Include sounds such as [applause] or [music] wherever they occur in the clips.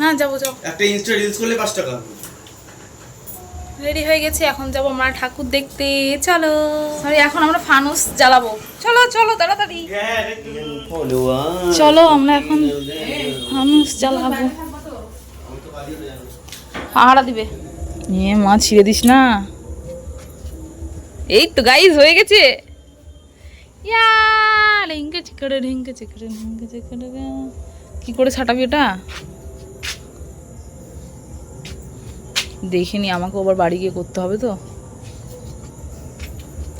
না যাব যাব। একটা ইনস্টা রিলস করলে পাঁচ টাকা রেডি হয়ে গেছে এখন যাব আমরা ঠাকুর দেখতে। চলো। সরি এখন আমরা ফানুস জ্বালাবো। চলো চলো তাড়াতাড়ি। চলো আমরা এখন ফানুস জ্বালাবো। পাহাড়া দিবে। নিয়ে মা ছিঁড়ে দিস না। এই তো গাইজ হয়ে গেছে। ইয়া ঢেঙ্কে চিকড়ে ঢেঙ্কে চিকড়ে ঢেঙ্কে চিকড়ে কি করে ছাটাবি ওটা? দেখিনি আমাকে আবার বাড়ি গিয়ে করতে হবে তো।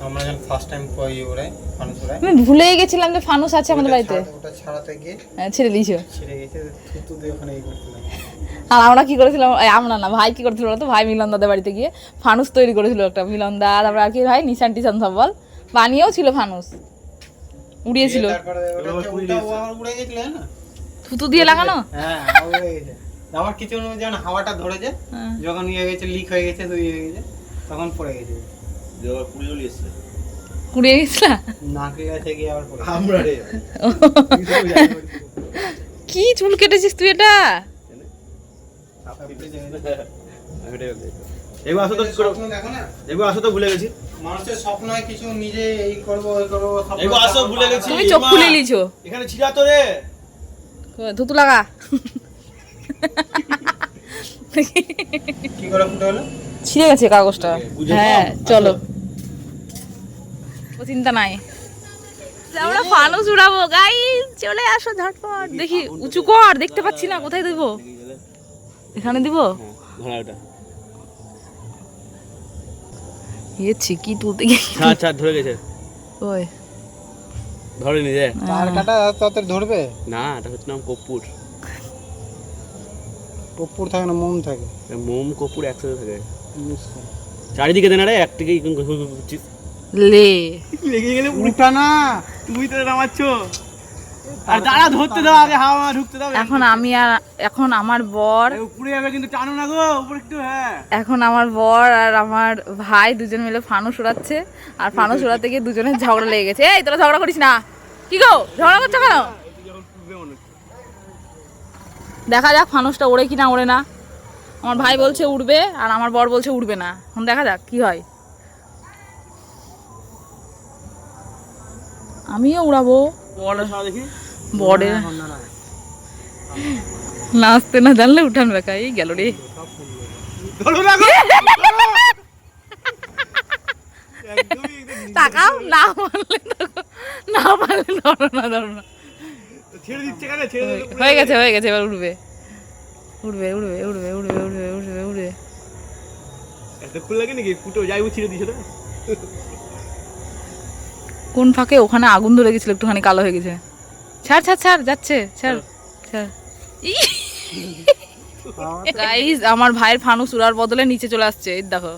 আমরা যখন ফার্স্ট টাইম ওড়াই মানুষ ওড়াই আমি ভুলেই গেছিলাম যে ফানুস আছে আমাদের বাড়িতে। ওটা ছাড়াতে গিয়ে হ্যাঁ, ছেড়ে দিয়েছ। ছিঁড়ে গেছে থুতু দিয়ে ওখানে করছিলাম আর আমরা কি করেছিলাম আমরা না ভাই কি করেছিল বলতো? ভাই মিলন দাদের বাড়িতে গিয়ে ফানুস তৈরি করেছিল একটা মিলন দা তারপর আর কি ভাই নিশান টিশান সব বল। বানিয়েও ছিল ফানুস। উড়িয়েছিল। থুতু দিয়ে লাগানো? হ্যাঁ, আমার কিছু যেমন হাওয়াটা ধরেছে হ্যাঁ। যখন ইয়ে গেছে লিক হয়ে গেছে হয়ে গেছে তখন পড়ে গেছে। কুড়িয়ে গেছিল? [laughs] কি চুল কেটেছিস তুই এটা? এগুলো আসো তো ভুলে গেছিস মানুষের স্বপ্ন হয় কিছু নিজে এই করব ওই করব স্বপ্ন আসো ভুলে গেছি। তুমি চোখ। খুলে এখানে ছিড়া তো রে। থুতু লাগা। কি করে ফুটে হলো? ছিঁড়ে গেছে কাগজটা। হ্যাঁ চলো। ও চিন্তা নাই। আমরা ফানুস উড়াবো গাই চলে আসো ঝটপট। দেখি উঁচু কর দেখতে পাচ্ছি না কোথায় দিব? এখানে দিব? ওটা ইয়ে কি তুলতে গিয়ে ছাড় ছাড় ধরে গেছে ওই ধরে নি রে তার কাটা তাতে ধরবে না এটা হচ্ছে নাম কর্পূর কপ্পুর থাকে না মোম থাকে মোম কর্পূর একসাথে থাকে চারিদিকে দেনা রে একদিকেই লে লেগে গেলে উল্টা না তুমি তো নামাচ্ছ আর দাঁড়া ধরতে দাও আগে হাওয়া ঢুকতে দাও। এখন আমি আর এখন আমার বর উপরে যাবে কিন্তু টানো না গো উপরে একটু হ্যাঁ। এখন আমার বর আর আমার ভাই দুজন মিলে ফানুস উড়াচ্ছে আর ফানুস উড়াতে গিয়ে দুজনের ঝগড়া লেগে গেছে। এই তোরা ঝগড়া করিস না। কি গো ঝগড়া করছ কেন? দেখা যাক ফানুসটা ওড়ে কি না ওড়ে না। আমার ভাই বলছে উড়বে আর আমার বর বলছে উড়বে না। এখন দেখা যাক কি হয়। আমিও উড়াবো। নাচতে না জানলে উঠান বেকা এই গেল রে। তাকাও না পারলে না পারলে ধরো না ধরো না। হয়ে গেছে হয়ে গেছে। এবার উঠবে উঠবে উঠবে উঠবে উঠবে উঠবে উঠবে ফুল লাগে নাকি? ফুটো যাই ছিঁড়ে কোন ফাঁকে ওখানে আগুন ধরে গেছিল একটুখানি কালো হয়ে গেছে। ছাড় ছাড় ছাড় যাচ্ছে ছাড় ছাড়। গাইস আমার ভাইয়ের ফানুস উড়ার বদলে নিচে চলে আসছে এই দেখো।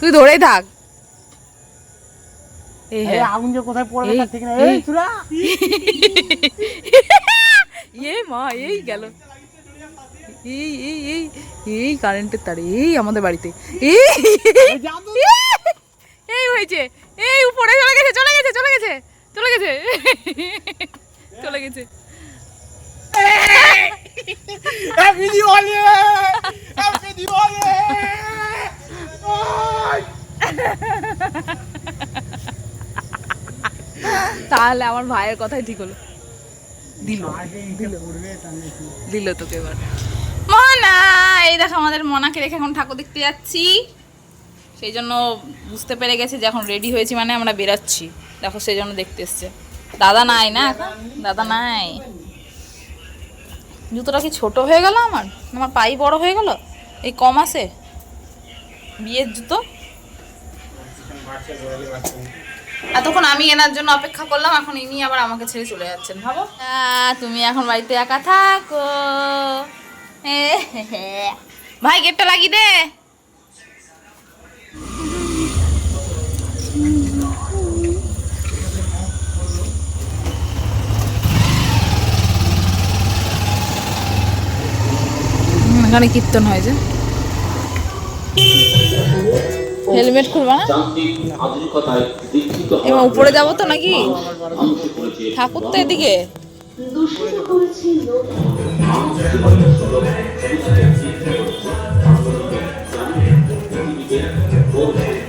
তুই ধরেই থাক। এই হ্যাঁ। আগুন যে কোথায় পড়বে ঠিক না এই। [laughs] মা এই গেল। এই এই এই এই কারেন্টের তারে এই আমাদের বাড়িতে। এই এই হয়েছে এই উপরে চলে গেছে চলে গেছে চলে গেছে চলে গেছে। চলে গেছে। তাহলে আমার ভাইয়ের কথাই ঠিক হলো। দিল। দিল তোকে এবার। মনা এই দেখো আমাদের মনাকে রেখে এখন ঠাকুর দেখতে যাচ্ছি। সেই জন্য বুঝতে পেরে গেছে যে এখন রেডি হয়েছি মানে আমরা বেরাচ্ছি। দেখো সেই জন্য দেখতে এসছে। দাদা নাই না দাদা নাই। জুতোটা কি ছোট হয়ে গেল আমার? আমার পাই বড় হয়ে গেল? এই কম আছে? বিয়ের জুতো? এতক্ষণ আমি এনার জন্য অপেক্ষা করলাম, এখন ইনি আবার আমাকে ছেড়ে চলে যাচ্ছেন। ভাবো? তুমি এখন বাড়িতে একা থাকো। [laughs] ভাই গেটটা লাগিয়ে দে। এখানে কীর্তন হয় যে। হেলমেট খুলবা না? এবার উপরে যাব তো নাকি? ঠাকুর তো এদিকে। বাঘ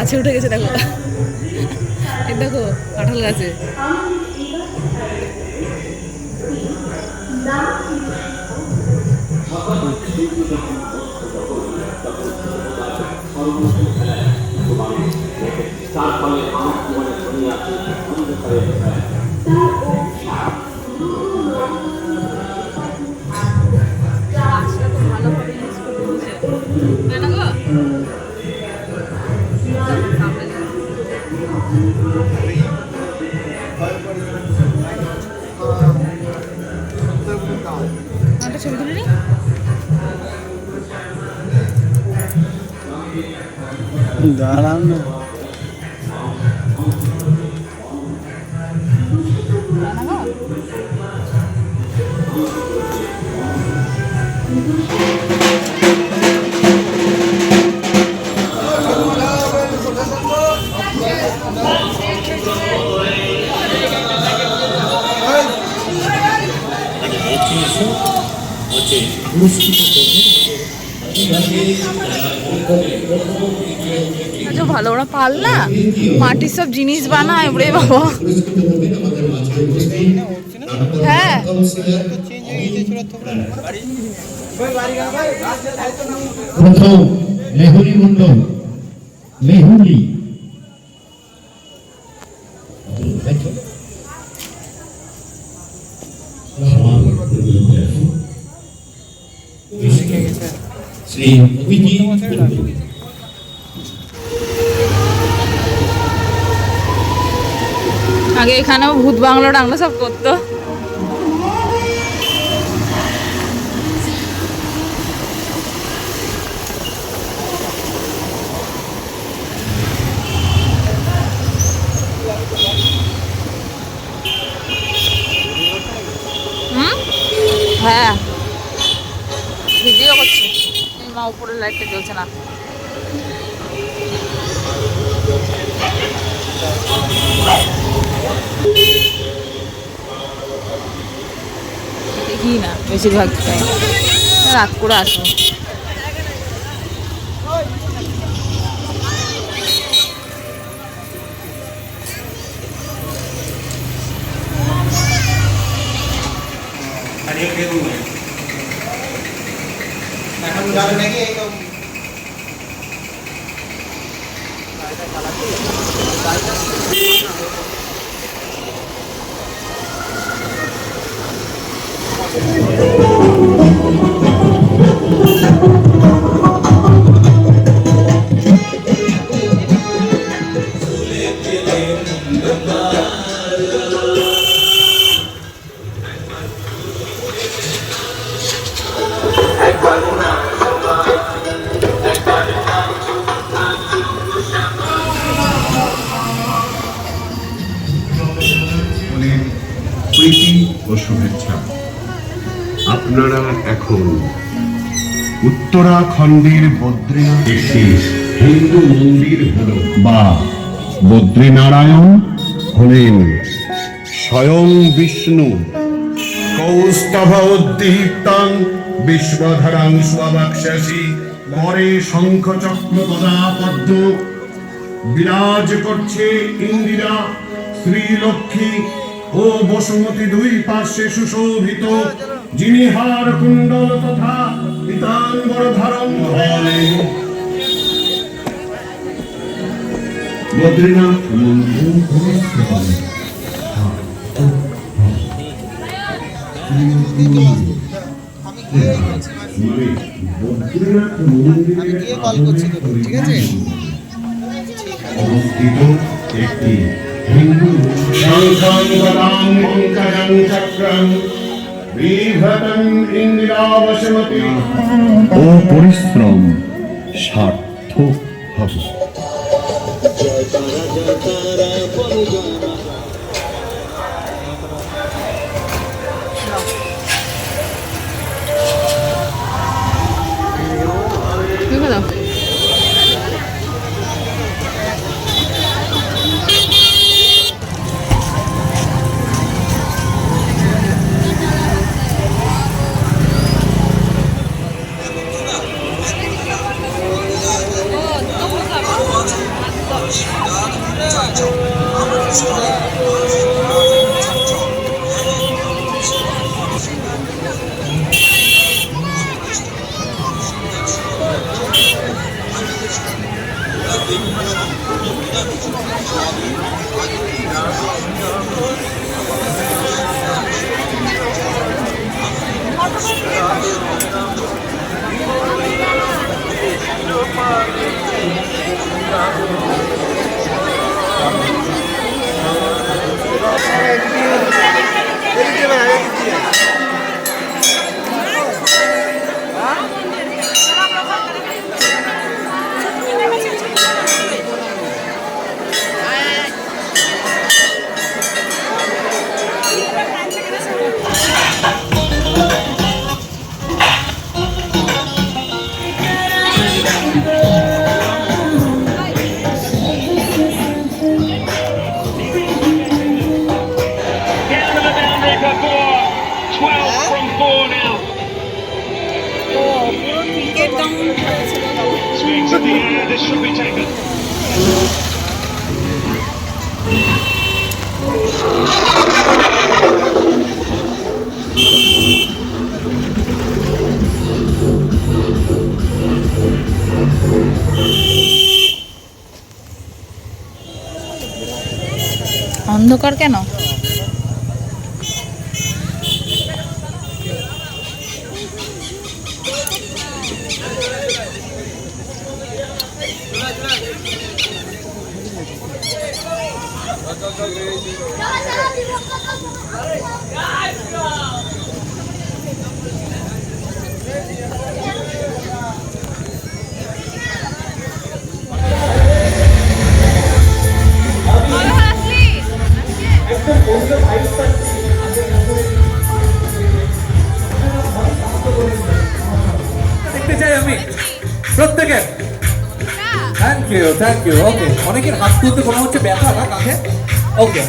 গাছে উঠে গেছে দেখো। এই দেখো কাঁঠাল গাছে। তার ফলে আমার জীবনে আছে ധാരാളം ভালো, ওরা পাল না মাটির সব জিনিস বানায়, ওরে বাবা। হ্যাঁ। প্রথম মেহুলি মন্ডল লেহুরি আগে এখানেও ভূত বাংলা টাংলা সব করতো হুম? হ্যাঁ ভিডিও করছি এই মা উপরের লাইটটা জ্বলছে না। দেখি না বেশিরভাগ টাইম রাত করে আসব। এখন যাবে নাকি এই তো অনেক প্রীতি ও শুভেচ্ছা। আপনারা এখন উত্তরাখণ্ডের বদ্রীনাথ একটি হিন্দু মন্দির হল। বা বদ্রীনারায়ণ হলেন স্বয়ং বিষ্ণু। কৌস্তভ উদ্দীপ্তাং বিশ্বধরাং স্ববাক্ষসী পরে শঙ্খ চক্র গদা পদ্ম বিরাজ করছে ইন্দিরা শ্রীলক্ষ্মী ও বসুমতী দুই পার্শ্বে সুশোভিত যিনি হার কুণ্ডল তথা পীতাম্বর ধারণ করেন বদ্রীনাথ মন্দির। মানে? অবস্থিত একটি শঙ্খং গদাং পঙ্কজং চক্রং বিভ্রতং ইন্দিরাবসমতি ও পরিশ্রম সার্থক হবে। Thank you. অন্ধকার কেন ইউ থ্যাংক ইউ ওকে অনেকের হাত তুলতে কোনো হচ্ছে ব্যথা না কাঁধে ওকে